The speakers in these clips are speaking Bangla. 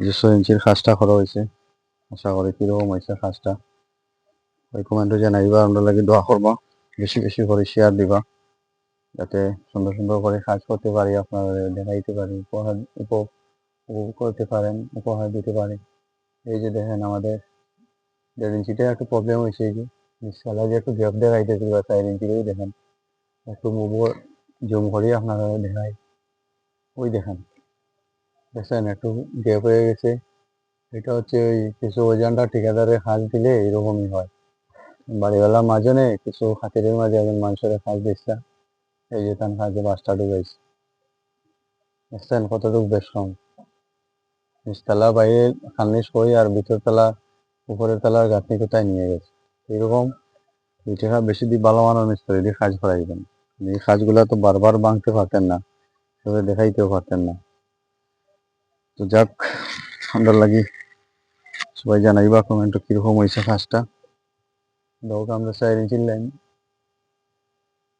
যে ছয় ইঞ্চির খাসটা করা হয়েছে। আশা করি কীরকম হয়েছে খাসটা। ওই কমেন্টে জানাইবা আমরা লাগে দোয়া করবা। বেশি বেশি করে শেয়ার দিবা। যাতে সুন্দর সুন্দর করে কাজ করতে পারি আপনারা দেখাইতে পারি, উপহার উপ- উপভোগ করতে পারেন, উপহার দিতে পারি। এই যে দেখেন আমাদের দেড় ইঞ্চিতে একটু প্রবলেম হয়েছে এই যে। নিচতলা যে একটু গ্যাপ দেখাইতেছিল বা চার ইঞ্চিতেই দেখেন। একটু মুভ জুম করে আপনারা দেখাই। ওই দেখেন। দেখছেন, একটু গ্যাপ হয়ে গেছে। এটা হচ্ছে ওই কিছু ওজনটা দিলে এরকমই হয়। মাঝনে কিছু খাতিরের মাঝে একজন মানুষের দিচ্ছে। এই যে তার বাসটা দেখছেন, কতটুকু বেশ কম। নিচতলা বাইরে খান্নিস কই আর ভিতর তলা উপরের তলার গাঁথনি কোথায় নিয়ে গেছে। এরকম টাকা বেশি দিয়ে ভালো মানের মিস্ত্রি দিয়ে কাজ করাইবেন। এই কাজগুলা তো বারবার ভাঙতে পারতেন না। তবে দেখাইতেও পারতেন না। তো যাক ঠান্ডার লাগি সবাই জানাইবা কমেন্ট কীরকম হয়েছে কাজটা দোক আমরা চার ইঞ্চির লাইন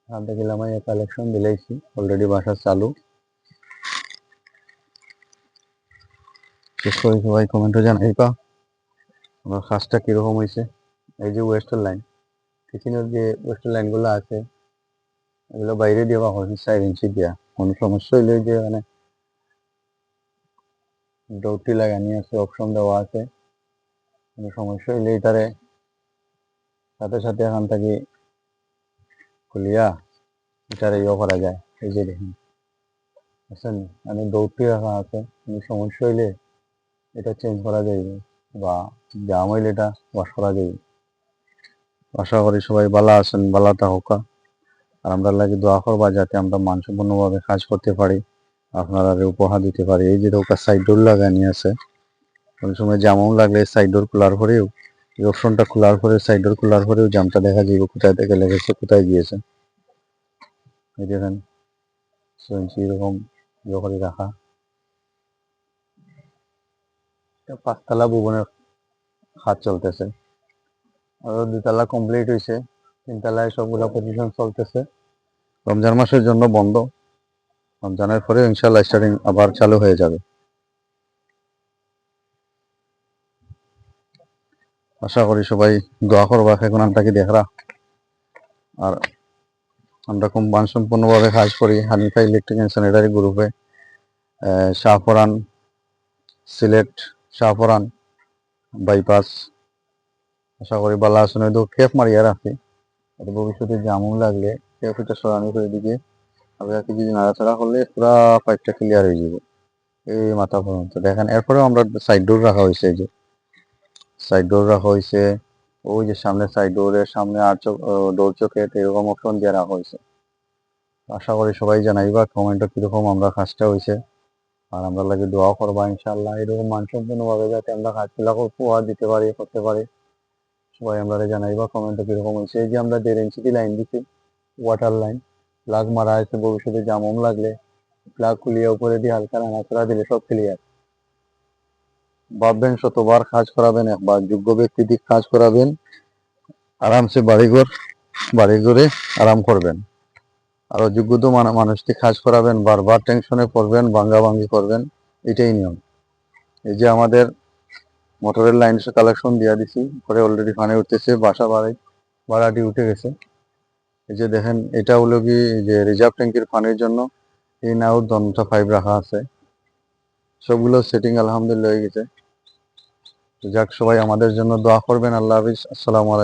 হাতে গেলাম কালেকশন দিলাইছি অলরেডি বাসা চালু। শেষ করে সবাই কমেন্টে জানাইবা, আমার কাজটা কীরকম হয়েছে এই যে ওয়েস্টার লাইন কিচেনের যে ওয়েস্টার লাইনগুলো আছে, এগুলো বাইরে দেওয়া হয়েছে চার ইঞ্চি দেওয়া কোনো সমস্যা হইলে যে মানে ডৌটি লাগানি আছে অপশন দেওয়া আছে। কোনো সমস্যা হইলে এটারে সাথে সাথে এখান থেকে খুলিয়া এটারে ইয়ে করা যায়। এই যে দেখুন, বুঝছেন? মানে দৌড়টি রাখা আছে। কোনো সমস্যা হইলে এটা চেঞ্জ করা যাইবে বা জাম হইলে এটা ওয়াশ করা যাইবে। আশা করি সবাই ভালো আছেন, ভালো থাকা আর আমরা লাগে দোয়া করবা যাতে আমরা মানসম্পন্নভাবে কাজ করতে পারি। আপনারা উপহার দিতে পারি। এই যে দোকান সাইড ডোর লাগানি আছে ওই সময় জামও লাগলে সাইড ডোর খোলার পরেও, এই অপশনটা খোলার পরে সাইড ডোর খোলার পরেও জামটা দেখা যাবে কোথায় থেকে লেগেছে, কোথায় গিয়েছে। এই দেখেন এরকম ইয়ে রাখা। পাঁচতলা ভবনের হাত চলতেছে। আরও দুতলা কমপ্লিট হয়েছে তিনতলায় সবগুলা পজিশন চলতেছে। রমজান মাসের জন্য বন্ধ। রমজানের পরে ইনশাল্লাহ স্টার্টিং আবার চালু হয়ে যাবে। আশা করি সবাই দোয়া করবা এখন আমটাকে দেখরা আর আমরা খুব মানসম্পন্নভাবে কাজ করি, হানিফা ইলেকট্রিক অ্যান্ড স্যানিটারি গ্রুপে শাহপরান, সিলেট শাহপরান বাইপাস আশা করি বালা আসনে তো কেফ মারিয়া রাখি। ভবিষ্যতে জামুন লাগলে কেফ এটা সরানি করে দিকে আপনাকে যদি নাড়াচাড়া করলে পুরা পাইপটা ক্লিয়ার হয়ে যাবে। এই মাথা পর্যন্ত। দেখেন, এরপরেও আমরা সাইড ডোর রাখা হয়েছে এই যে। সাইড ডোর রাখা হয়েছে। ওই যে সামনে সাইড ডোরের সামনে আর চোখ ডোর চোখে এরকম অপশন দিয়ে রাখা হয়েছে। আশা করি সবাই জানাই জানাইবা কমেন্টে কীরকম আমরা কাজটা হয়েছে। আর আমরা লাগে দোয়া করবা ইনশাল্লাহ এরকম মানসম্পন্নভাবে যাতে আমরা কাজগুলা উপহার দিতে পারি, করতে পারি। সবাই আমরা জানাই জানাইবা কমেন্টে কীরকম হয়েছে। এই যে আমরা দেড় ইঞ্চি লাইন দিচ্ছি ওয়াটার লাইন প্লাগ মারা আছে ভবিষ্যতে জামম লাগলে প্লাগ খুলিয়ে উপরে দিয়ে হালকা নাড়াচাড়া দিলে সব ক্লিয়ার ভাববেন শতবার কাজ করাবেন, একবার যোগ্য ব্যক্তি দিক কাজ করাবেন, আরামসে বাড়িঘর বাড়িঘরে আরাম করবেন। আর অযোগ্য মানে মানুষটি কাজ করাবেন, বারবার টেনশনে পড়বেন, ভাঙ্গা ভাঙ্গি করবেন, এটাই নিয়ম। এই যে আমাদের মোটরের লাইন কালেকশন দিয়ে দিছি, পরে অলরেডি ফানে উঠতেছে, বাসা বাড়ি ভাড়াটি উঠে গেছে। এই যে দেখেন, এটা হলো কি যে রিজার্ভ ট্যাঙ্কির পানির জন্য ইন আউট দনটা ফাইভ রাখা আছে। সবগুলো সেটিং আলহামদুলিল্লাহ হয়ে গেছে। যাক, সবাই আমাদের জন্য দোয়া করবেন। আল্লাহ হাফিজ। আসসালামু